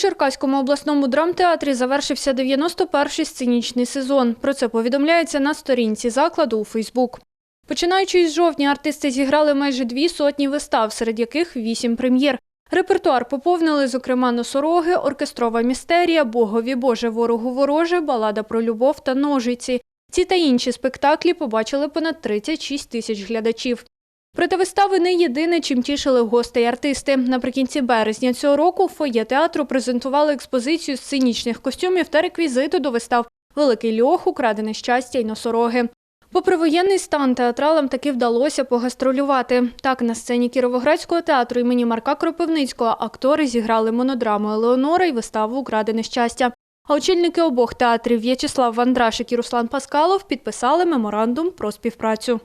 Черкаському обласному драмтеатрі завершився 91-й сценічний сезон. Про це повідомляється на сторінці закладу у Фейсбук. Починаючи із жовтня, артисти зіграли майже дві сотні вистав, серед яких вісім прем'єр. Репертуар поповнили, зокрема, носороги, оркестрова містерія, Богові Боже, ворогу вороже, балада про любов та ножиці. Ці та інші спектаклі побачили понад 36 тисяч глядачів. Проте вистави не єдине, чим тішили гостей артисти. Наприкінці березня цього року в фоє театру презентували експозицію сценічних костюмів та реквізиту до вистав Великий льох, Украдене щастя й носороги. Попри воєнний стан, театралам таки вдалося погастролювати. Так, на сцені Кіровоградського театру імені Марка Кропивницького актори зіграли монодраму Елеонора і виставу Украдене щастя. А очільники обох театрів В'ячеслав Вандрашик і Руслан Паскалов підписали меморандум про співпрацю.